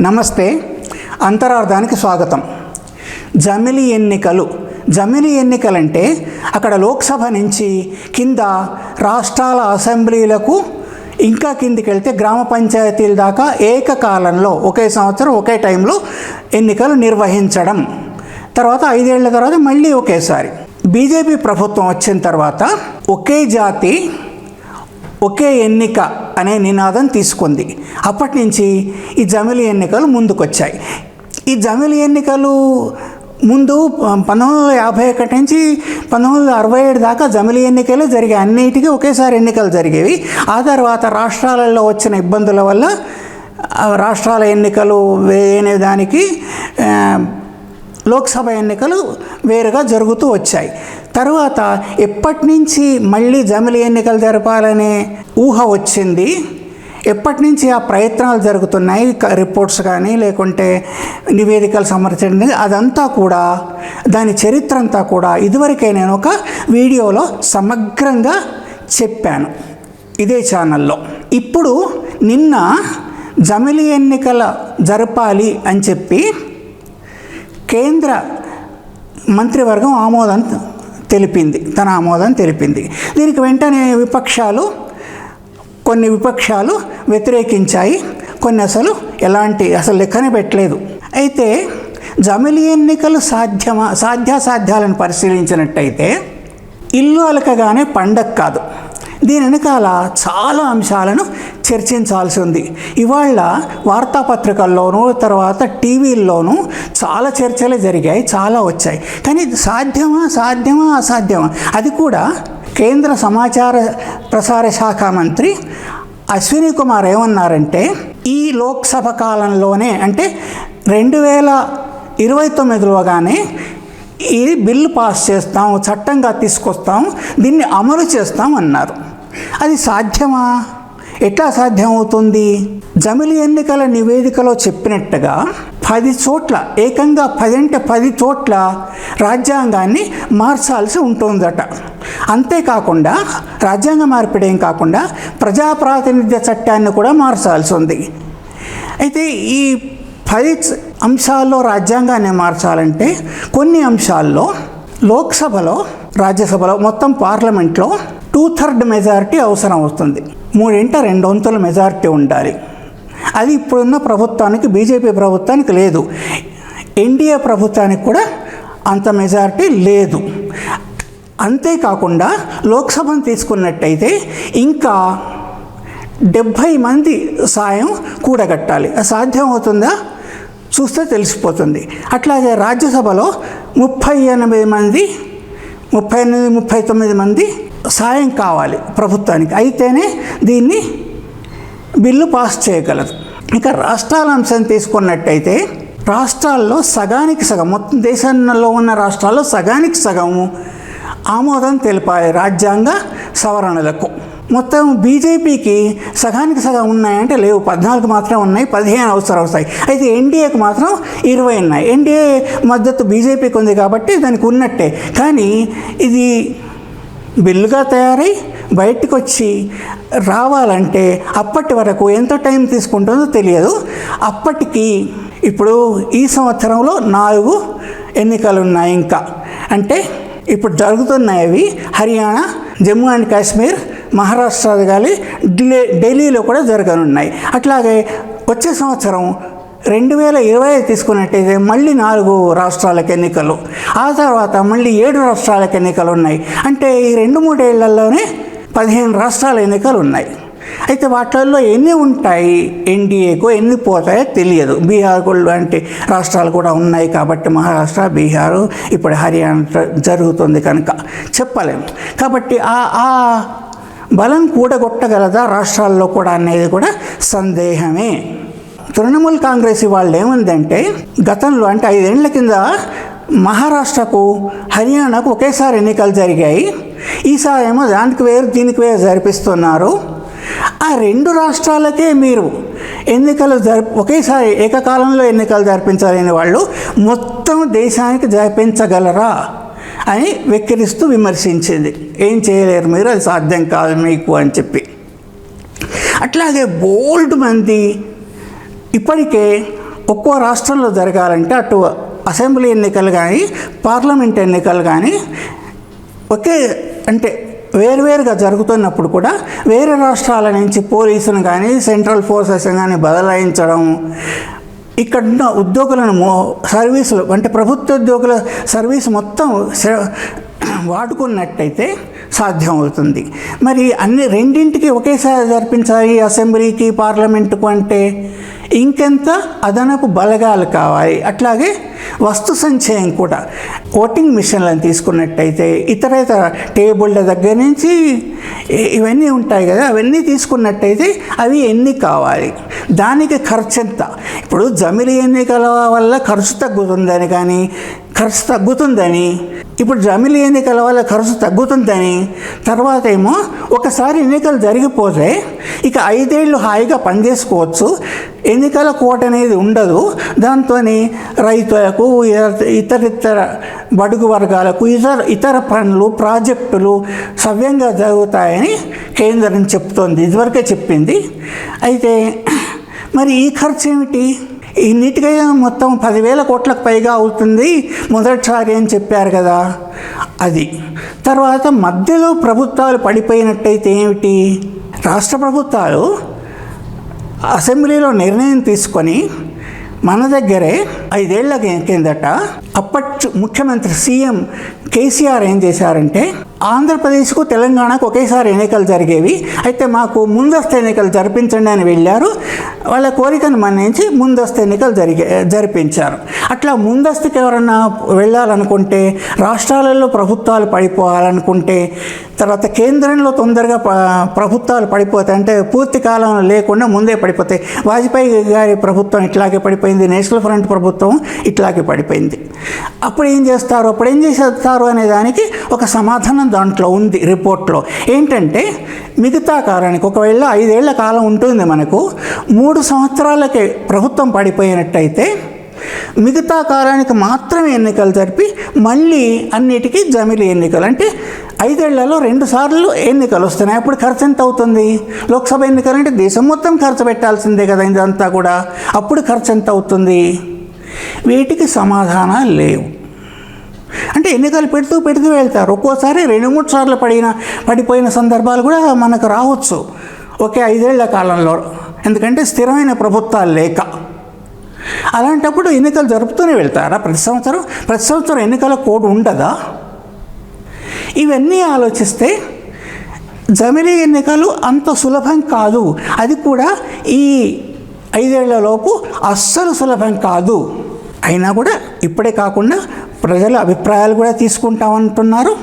నమస్తే అంతరార్థానికి స్వాగతం. జమిలి ఎన్నికలు. జమిలి ఎన్నికలంటే అక్కడ లోక్సభ నుంచి కింద రాష్ట్రాల అసెంబ్లీలకు ఇంకా కిందికి వెళ్తే గ్రామ పంచాయతీల దాకా ఏకకాలంలో ఒకే సంవత్సరం ఒకే టైంలో ఎన్నికలు నిర్వహించడం. తర్వాత ఐదేళ్ళ తర్వాత మళ్ళీ ఒకేసారి. బీజేపీ ప్రభుత్వం వచ్చిన తర్వాత ఒకే జాతి ఒకే ఎన్నిక అనే నినాదం తీసుకుంది. అప్పటి నుంచి ఈ జమిలి ఎన్నికలు ముందుకొచ్చాయి. ఈ జమిలి ఎన్నికలు ముందు పంతొమ్మిది వందల యాభై ఒకటి నుంచి పంతొమ్మిది వందల అరవై ఏడు దాకా జమిలి ఎన్నికలు జరిగాయి. అన్నిటికీ ఒకేసారి ఎన్నికలు జరిగేవి. ఆ తర్వాత రాష్ట్రాలలో వచ్చిన ఇబ్బందుల వల్ల రాష్ట్రాల ఎన్నికలు వేయనే దానికి లోక్సభ ఎన్నికలు వేరుగా జరుగుతూ వచ్చాయి. తరువాత ఎప్పటి నుంచి మళ్ళీ జమిలి ఎన్నికలు జరపాలనే ఊహ వచ్చింది. ఎప్పటి నుంచి ఆ ప్రయత్నాలు జరుగుతున్నాయి? రిపోర్ట్స్ కానీ లేకుంటే నివేదికలు సమర్చండి. అదంతా కూడా దాని చరిత్ర అంతా కూడా ఇదివరకే నేను ఒక వీడియోలో సమగ్రంగా చెప్పాను. ఇదే ఛానల్లో. ఇప్పుడు నిన్న జమిలి ఎన్నికల జరపాలి అని చెప్పి కేంద్ర మంత్రివర్గం ఆమోదం తెలిపింది తన ఆమోదం తెలిపింది. దీనికి వెంటనే విపక్షాలు కొన్ని విపక్షాలు వ్యతిరేకించాయి. కొన్ని అసలు ఎలాంటి అసలు లెక్కనే పెట్టలేదు. అయితే జమిలి ఎన్నికలు సాధ్యమా సాధ్యాసాధ్యాలను పరిశీలించినట్టయితే ఇల్లు అలకగానే పండగ కాదు. దీని వెనకాల చాలా అంశాలను చర్చించాల్సి ఉంది ఇవాళ వార్తాపత్రికల్లోనూ తర్వాత టీవీల్లోనూ చాలా చర్చలు జరిగాయి చాలా వచ్చాయి. కానీ సాధ్యమా సాధ్యమా అసాధ్యమా? అది కూడా కేంద్ర సమాచార ప్రసార శాఖ మంత్రి అశ్విని కుమార్ ఏమన్నారంటే ఈ లోక్సభ కాలంలోనే అంటే రెండు వేల ఇరవై తొమ్మిదిలోగానే ఈ బిల్లు పాస్ చేస్తాం చట్టంగా తీసుకొస్తాం దీన్ని అమలు చేస్తాం అన్నారు. అది సాధ్యమా? ఎట్లా సాధ్యమవుతుంది? జమిలి ఎన్నికల నివేదికలో చెప్పినట్టుగా పది చోట్ల ఏకంగా పది పది చోట్ల రాజ్యాంగాన్ని మార్చాల్సి ఉంటుందట. అంతేకాకుండా రాజ్యాంగ మార్పిడేం కాకుండా ప్రజాప్రాతినిధ్య చట్టాన్ని కూడా మార్చాల్సి ఉంది. అయితే ఈ పది అంశాల్లో రాజ్యాంగాన్ని మార్చాలంటే కొన్ని అంశాల్లో లోక్సభలో రాజ్యసభలో మొత్తం పార్లమెంట్లో టూ థర్డ్ మెజారిటీ అవసరం అవుతుంది మూడింట రెండు వంతుల మెజారిటీ ఉండాలి. అది ఇప్పుడున్న ప్రభుత్వానికి బీజేపీ ప్రభుత్వానికి లేదు. ఎన్డీఏ ప్రభుత్వానికి కూడా అంత మెజారిటీ లేదు. అంతేకాకుండా లోక్సభను తీసుకున్నట్టయితే ఇంకా డెబ్భై మంది సాయం కూడగట్టాలి. అది సాధ్యమవుతుందా? చూస్తే తెలిసిపోతుంది. అట్లాగే రాజ్యసభలో ముప్పై ఎనిమిది మంది ముప్పై ఎనిమిది ముప్పై తొమ్మిది మంది సాయం కావాలి ప్రభుత్వానికి. అయితేనే దీన్ని బిల్లు పాస్ చేయగలదు ఇక రాష్ట్రాల అంశం తీసుకున్నట్టయితే రాష్ట్రాల్లో సగానికి సగం మొత్తం దేశంలో ఉన్న రాష్ట్రాల్లో సగానికి సగము ఆమోదం తెలిపాలి రాజ్యాంగ సవరణలకు. మొత్తం బీజేపీకి సగానికి సగం ఉన్నాయంటే లేవు. పద్నాలుగు మాత్రం ఉన్నాయి పదిహేను అవసరం వస్తాయి. అయితే ఎన్డీఏకి మాత్రం ఇరవై ఉన్నాయి. ఎన్డీఏ మద్దతు బీజేపీకి ఉంది కాబట్టి దానికి ఉన్నట్టే. కానీ ఇది బిల్లుగా తయారై బయటకు వచ్చి రావాలంటే అప్పటి వరకు ఎంత టైం తీసుకుంటుందో తెలియదు. అప్పటికి ఇప్పుడు ఈ సంవత్సరంలో నాలుగు ఎన్నికలు ఉన్నాయి ఇంకా. అంటే ఇప్పుడు జరుగుతున్నాయి అవి. హర్యానా జమ్మూ అండ్ కాశ్మీర్ మహారాష్ట్ర కానీ ఢిల్లీ ఢిల్లీలో కూడా జరగనున్నాయి. అట్లాగే వచ్చే సంవత్సరం రెండు వేల ఇరవై తీసుకున్నట్టయితే మళ్ళీ నాలుగు రాష్ట్రాలకు ఎన్నికలు. ఆ తర్వాత మళ్ళీ ఏడు రాష్ట్రాలకు ఎన్నికలు ఉన్నాయి అంటే ఈ రెండు మూడేళ్ళలోనే పదిహేను రాష్ట్రాల ఎన్నికలు ఉన్నాయి అయితే వాటిల్లో ఎన్ని ఉంటాయి? ఎన్డీఏకు ఎన్ని పోతాయో తెలియదు. బీహార్ లాంటి రాష్ట్రాలు కూడా ఉన్నాయి కాబట్టి మహారాష్ట్ర బీహారు ఇప్పుడు హర్యానా జరుగుతుంది కనుక చెప్పలేము కాబట్టి ఆ ఆ బలం కూడగొట్టగలదా రాష్ట్రాల్లో కూడా అనేది కూడా సందేహమే. తృణమూల్ కాంగ్రెస్ వాళ్ళు ఏముందంటే గతంలో అంటే ఐదేళ్ళ కింద మహారాష్ట్రకు హర్యానాకు ఒకేసారి ఎన్నికలు జరిగాయి. ఈసారి ఏమో దానికి వేరు దీనికి వేరు జరిపిస్తున్నారు. ఆ రెండు రాష్ట్రాలకే మీరు ఎన్నికలు జరి ఒకేసారి ఏకకాలంలో ఎన్నికలు జరిపించాలని వాళ్ళు మొత్తం దేశానికి జరిపించగలరా అని వెక్కిరిస్తూ విమర్శించింది. ఏం చేయలేరు మీరు అది సాధ్యం కాదు మీకు అని చెప్పి. అట్లాగే బోల్డ్ మంది ఇప్పటికే ఒక్కో రాష్ట్రంలో జరగాలంటే అటు అసెంబ్లీ ఎన్నికలు కానీ పార్లమెంట్ ఎన్నికలు కానీ ఒకే అంటే వేరువేరుగా జరుగుతున్నప్పుడు కూడా వేరే రాష్ట్రాల నుంచి పోలీసును కానీ సెంట్రల్ ఫోర్సెస్ కానీ బదలాయించడం ఇక్కడున్న ఉద్యోగులను మో సర్వీసులు అంటే ప్రభుత్వ ఉద్యోగుల సర్వీస్ మొత్తం వాడుకున్నట్టయితే సాధ్యం అవుతుంది మరి అన్ని రెండింటికి ఒకేసారి జరిపించాలి అసెంబ్లీకి పార్లమెంటుకు అంటే ఇంకెంత అదనపు బలగాలు కావాలి. అట్లాగే వస్తు సంచయం కూడా. ఓటింగ్ మిషన్లను తీసుకున్నట్టయితే ఇతర ఇతర టేబుళ్ళ దగ్గర నుంచి ఇవన్నీ ఉంటాయి కదా అవన్నీ తీసుకున్నట్టయితే అవి ఎన్ని కావాలి? దానికి ఖర్చు ఎంత? ఇప్పుడు జమిలి ఎన్నికల వల్ల ఖర్చు తగ్గుతుందని కానీ ఖర్చు తగ్గుతుందని ఇప్పుడు జమిలి ఎన్నికల వల్ల ఖర్చు తగ్గుతుందని తర్వాత ఏమో ఒకసారి ఎన్నికలు జరిగిపోతే ఇక ఐదేళ్ళు హాయిగా పనిచేసుకోవచ్చు. ఎన్నికల కోట అనేది ఉండదు. దాంతో రైతులకు ఇతర- ఇతరితర బడుగు వర్గాలకు ఇతర ఇతర పనులు ప్రాజెక్టులు సవ్యంగా జరుగుతాయని కేంద్రం చెప్తోంది. ఇదివరకే చెప్పింది. అయితే మరి ఈ ఖర్చు ఏమిటి? ఇన్నిటికై మొత్తం పదివేల కోట్లకు పైగా అవుతుంది? మొదటిసారి అని చెప్పారు కదా? అది. తర్వాత మధ్యలో ప్రభుత్వాలు పడిపోయినట్టయితే ఏమిటి? రాష్ట్ర ప్రభుత్వాలు అసెంబ్లీలో నిర్ణయం తీసుకొని మన దగ్గరే ఐదేళ్ళ కిందట అప్పటి ముఖ్యమంత్రి సీఎం కేసీఆర్ ఏం చేశారంటే ఆంధ్రప్రదేశ్కు తెలంగాణకు ఒకేసారి ఎన్నికలు జరిగేవి. అయితే మాకు ముందస్తు ఎన్నికలు జరిపించండి అని వెళ్ళారు. వాళ్ళ కోరికను మన్నించి ముందస్తు ఎన్నికలు జరిగే జరిపించారు. అట్లా ముందస్తుకి ఎవరన్నా వెళ్ళాలనుకుంటే రాష్ట్రాలలో ప్రభుత్వాలు పడిపోవాలనుకుంటే తర్వాత కేంద్రంలో తొందరగా ప్రభుత్వాలు పడిపోతాయి. అంటే పూర్తి కాలం లేకుండా ముందే పడిపోతాయి. వాజ్పేయి గారి ప్రభుత్వం ఇట్లాగే పడిపోయింది. నేషనల్ ఫ్రంట్ ప్రభుత్వం ఇట్లాగే పడిపోయింది. అప్పుడు ఏం చేస్తారు? అప్పుడు ఏం చేస్తారు అనే దానికి ఒక సమాధానం దాంట్లో ఉంది రిపోర్ట్లో. ఏంటంటే మిగతా కాలానికి ఒకవేళ ఐదేళ్ళ కాలం ఉంటుంది మనకు మూడు సంవత్సరాలకే ప్రభుత్వం పడిపోయినట్టయితే మిగతా కాలానికి మాత్రమే ఎన్నికలు జరిపి మళ్ళీ అన్నిటికీ జమిలి ఎన్నికలు. అంటే ఐదేళ్ళలో రెండు సార్లు ఎన్నికలు వస్తున్నాయి. అప్పుడు ఖర్చు ఎంత అవుతుంది? లోక్సభ ఎన్నికలు అంటే దేశం మొత్తం ఖర్చు పెట్టాల్సిందే కదా ఇదంతా కూడా. అప్పుడు ఖర్చు ఎంత అవుతుంది? వీటికి సమాధానాలు లేవు. అంటే ఎన్నికలు పెడుతూ పెడుతూ వెళ్తారు. ఒక్కోసారి రెండు మూడు సార్లు పడిన పడిపోయిన సందర్భాలు కూడా మనకు రావచ్చు. ఒకే ఐదేళ్ళ కాలంలో. ఎందుకంటే స్థిరమైన ప్రభుత్వాలు లేక. అలాంటప్పుడు ఎన్నికలు జరుపుతూనే వెళ్తారా? ప్రతి సంవత్సరం ప్రతి సంవత్సరం ఎన్నికల కోడ్ ఉండదా? ఇవన్నీ ఆలోచిస్తే జమిలీ ఎన్నికలు అంత సులభం కాదు. అది కూడా ఈ ఐదేళ్ళలోపు అస్సలు సులభం కాదు. అయినా కూడా ఇప్పుడే కాకుండా ప్రజల అభిప్రాయాలు కూడా తీసుకుంటామంటున్నారు.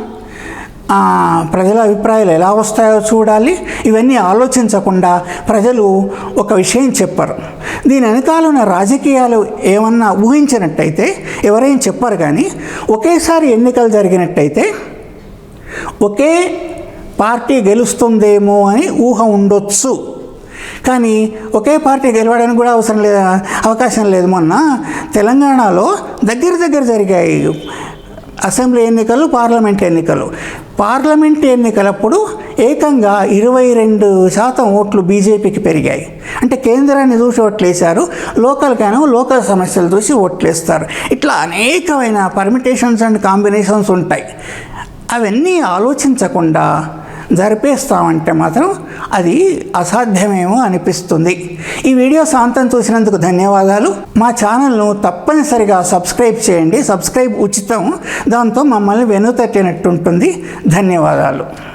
ప్రజల అభిప్రాయాలు ఎలా వస్తాయో చూడాలి. ఇవన్నీ ఆలోచించకుండా ప్రజలు ఒక విషయం చెప్పరు. దీని వెనకాల ఉన్న రాజకీయాలు ఏమన్నా ఊహించినట్టయితే ఎవరేం చెప్పరు కానీ ఒకేసారి ఎన్నికలు జరిగినట్టయితే ఒకే పార్టీ గెలుస్తుందేమో అని ఊహ ఉండొచ్చు. కానీ ఒకే పార్టీ గెలవడానికి కూడా అవసరం లేదు అవకాశం లేదు. మొన్న తెలంగాణలో దగ్గర దగ్గర జరిగాయి అసెంబ్లీ ఎన్నికలు పార్లమెంట్ ఎన్నికలు. పార్లమెంట్ ఎన్నికలప్పుడు ఏకంగా ఇరవై రెండు శాతం ఓట్లు బీజేపీకి పెరిగాయి. అంటే కేంద్రాన్ని చూసి ఓట్లేశారు లోకల్కైనా లోకల్ సమస్యలు చూసి ఓట్లేస్తారు. ఇట్లా అనేకమైన పర్మిటేషన్స్ అండ్ కాంబినేషన్స్ ఉంటాయి. అవన్నీ ఆలోచించకుండా జరిపేస్తామంటే మాత్రం అది అసాధ్యమేమో అనిపిస్తుంది. ఈ వీడియో సాంతం చూసినందుకు ధన్యవాదాలు. మా ఛానల్ను తప్పనిసరిగా సబ్స్క్రైబ్ చేయండి. సబ్స్క్రైబ్ ఉచితం. దాంతో మమ్మల్ని వెనుతట్టినట్టుంటుంది. ధన్యవాదాలు.